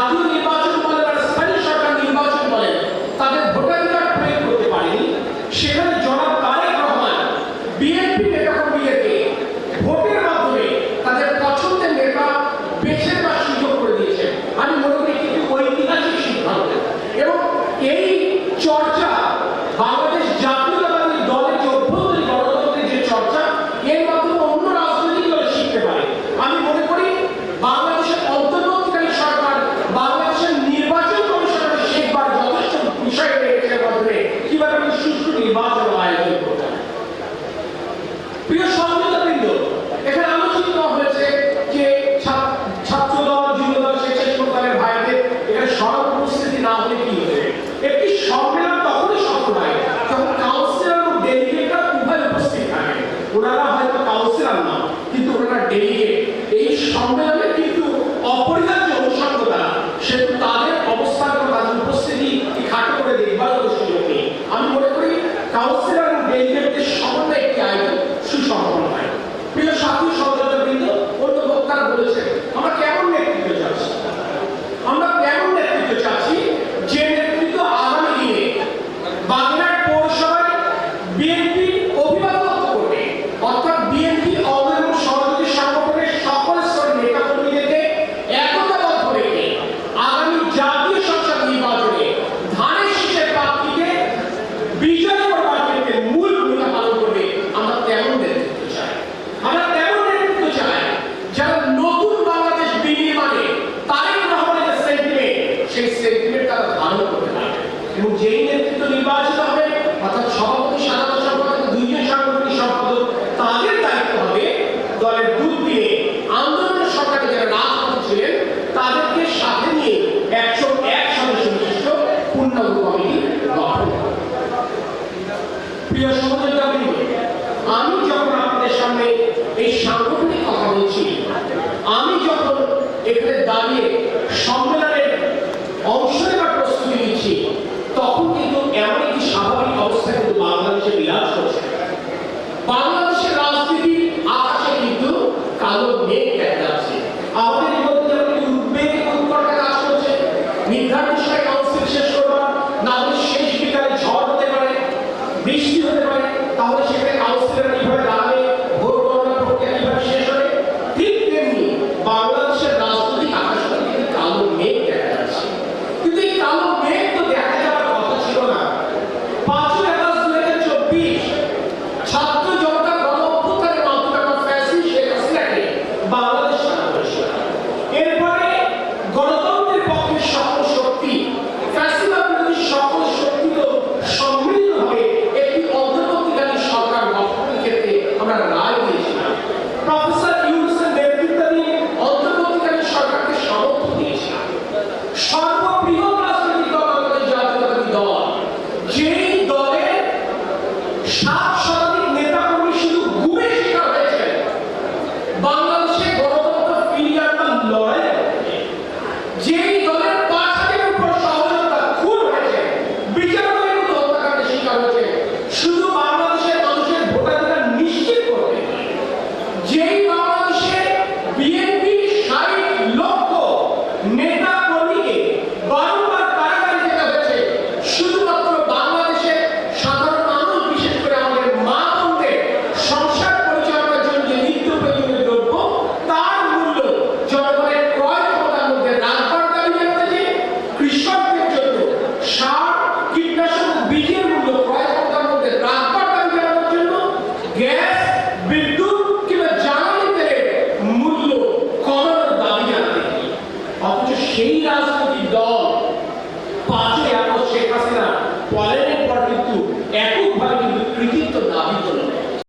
나쁜 প্রিয় সহযোগিতাবৃন্দ এখানে কিন্তু ওনারা ডেলিগেট এই সম্মেলনে কিন্তু অপরিহার্য অনুষঙ্গতা, সেহেতু তাদের অবস্থান তাদের উপস্থিতি খাটো করে দেখবার আমি মনে করি কাউন্সিলর প্রিয় সমাজগামী তখন কিন্তু এমন একটি স্বাভাবিক অবস্থা বাংলাদেশে বিরাজ করছে। বাংলাদেশের রাজনীতি আকাশে কিন্তু কালো মেঘ দেখা যাচ্ছে। আমাদের মধ্যে উদ্বেগ উৎকণ্ঠা কাজ করছে। নির্ধারিত சொல்றாரு begin